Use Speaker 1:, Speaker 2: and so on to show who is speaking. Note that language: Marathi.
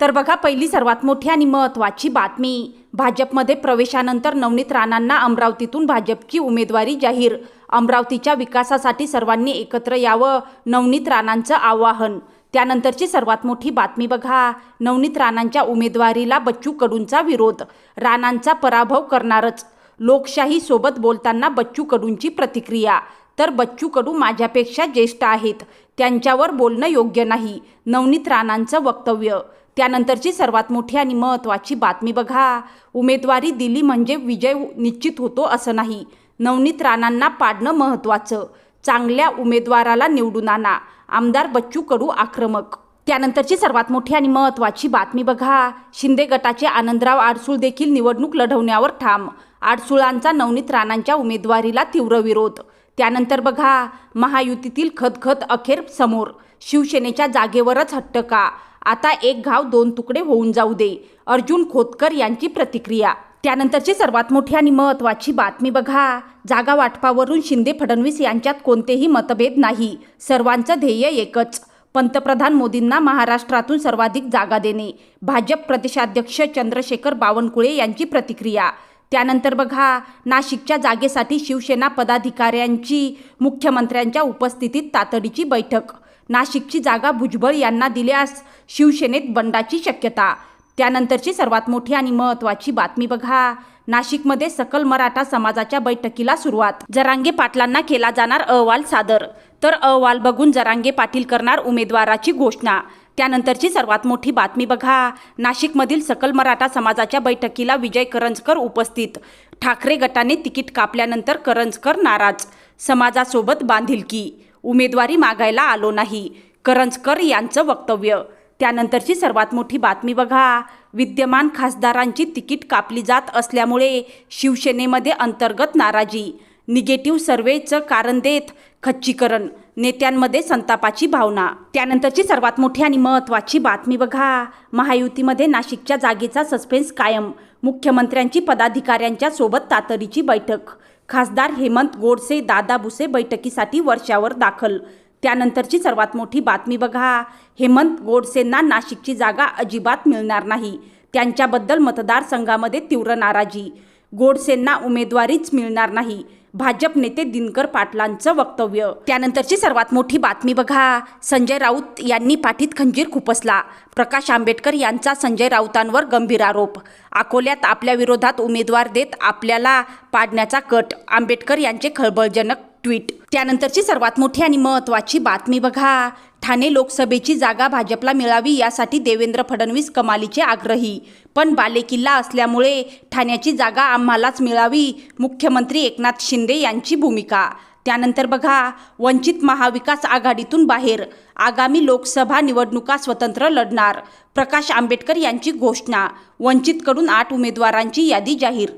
Speaker 1: तर बघा पहिली सर्वात मोठी आणि महत्त्वाची बातमी. भाजपमध्ये प्रवेशानंतर नवनीत राणांना अमरावतीतून भाजपची उमेदवारी जाहीर. अमरावतीच्या विकासासाठी सर्वांनी एकत्र यावं नवनीत राणांचं आवाहन. त्यानंतरची सर्वात मोठी बातमी बघा. नवनीत राणांच्या उमेदवारीला बच्चू कडूंचा विरोध. राणांचा पराभव करणारच. लोकशाही सोबत बोलताना बच्चू कडूंची प्रतिक्रिया. तर बच्चू कडू माझ्यापेक्षा ज्येष्ठ आहेत. त्यांच्यावर बोलणं योग्य नाही. नवनीत राणांचं वक्तव्य. त्यानंतरची सर्वात मोठी आणि महत्त्वाची बातमी बघा. उमेदवारी दिली म्हणजे विजय निश्चित होतो असं नाही. नवनीत राणांना पाडणं महत्त्वाचं. चांगल्या उमेदवाराला निवडून आणा. आमदार बच्चू कडू आक्रमक. त्यानंतरची सर्वात मोठी आणि महत्त्वाची बातमी बघा. शिंदे गटाचे आनंदराव आडसूळ देखील निवडणूक लढवण्यावर ठाम. आडसूळांचा नवनीत राणांच्या उमेदवारीला तीव्र विरोध. त्यानंतर बघा महायुतीतील खतखत अखेर समोर शिवसेनेच्या जागेवरच हट्ट का आता एक घाव दोन तुकडे होऊन जाऊ दे अर्जुन खोतकर यांची प्रतिक्रिया. त्यानंतरची सर्वात मोठी आणि महत्त्वाची बातमी बघा जागा वाटपावरून शिंदे फडणवीस यांच्यात कोणतेही मतभेद नाही सर्वांचं ध्येय एकच. पंतप्रधान मोदींना महाराष्ट्रातून सर्वाधिक जागा देणे भाजप प्रदेशाध्यक्ष चंद्रशेखर बावनकुळे यांची प्रतिक्रिया. त्यानंतर बघा नाशिकच्या जागेसाठी शिवसेना पदाधिकाऱ्यांची मुख्यमंत्र्यांच्या उपस्थितीत तातडीची बैठक. नाशिकची जागा भुजबळ यांना दिल्यास शिवसेनेत बंडाची शक्यता. त्यानंतरची सर्वात मोठी आणि महत्त्वाची बातमी बघा. नाशिकमध्ये सकल मराठा समाजाच्या बैठकीला सुरुवात. जरांगे पाटलांना केला जाणार अहवाल सादर. तर अहवाल बघून जरांगे पाटील करणार उमेदवाराची घोषणा. त्यानंतरची सर्वात मोठी बातमी बघा. नाशिकमधील सकल मराठा समाजाच्या बैठकीला विजय करंजकर उपस्थित. ठाकरे गटाने तिकीट कापल्यानंतर करंजकर नाराज. समाजासोबत बांधिलकी. उमेदवारी मागायला आलो नाही. करंजकर यांचं वक्तव्य. त्यानंतरची सर्वात मोठी बातमी बघा. विद्यमान खासदारांची तिकीट कापली जात असल्यामुळे शिवसेनेमध्ये अंतर्गत नाराजी. निगेटिव्ह सर्वेचं कारण देत खच्चीकरण. नेत्यांमध्ये संतापाची भावना. त्यानंतरची सर्वात मोठी आणि महत्त्वाची बातमी बघा. महायुतीमध्ये नाशिकच्या जागेचा सस्पेन्स कायम. मुख्यमंत्र्यांची पदाधिकाऱ्यांच्या सोबत तातडीची बैठक. खासदार हेमंत गोडसे दादा भुसे बैठकीसाठी वर्षावर दाखल. त्यानंतरची सर्वात मोठी बातमी बघा. हेमंत गोडसेंना नाशिकची जागा अजिबात मिळणार नाही. त्यांच्याबद्दल मतदारसंघामध्ये तीव्र नाराजी. गोडसेंना उमेदवारीच मिळणार नाही. भाजप नेते दिनकर पाटलांचं वक्तव्य. त्यानंतरची सर्वात मोठी बातमी बघा. संजय राऊत यांनी पाठीत खंजीर खुपसला. प्रकाश आंबेडकर यांचा संजय राऊतांवर गंभीर आरोप. अकोल्यात आपल्या विरोधात उमेदवार देत आपल्याला पाडण्याचा कट आंबेडकर यांचे खळबळजनक ट्विट. त्यानंतरची सर्वात मोठी आणि महत्त्वाची बातमी बघा. ठाणे लोकसभेची जागा भाजपला मिळावी यासाठी देवेंद्र फडणवीस कमालीचे आग्रही. पण बालेकिल्ला असल्यामुळे ठाण्याची जागा आम्हालाच मिळावी मुख्यमंत्री एकनाथ शिंदे यांची भूमिका. त्यानंतर बघा वंचित महाविकास आघाडीतून बाहेर आगामी लोकसभा निवडणुका स्वतंत्र लढणार प्रकाश आंबेडकर यांची घोषणा वंचितकडून आठ उमेदवारांची यादी जाहीर.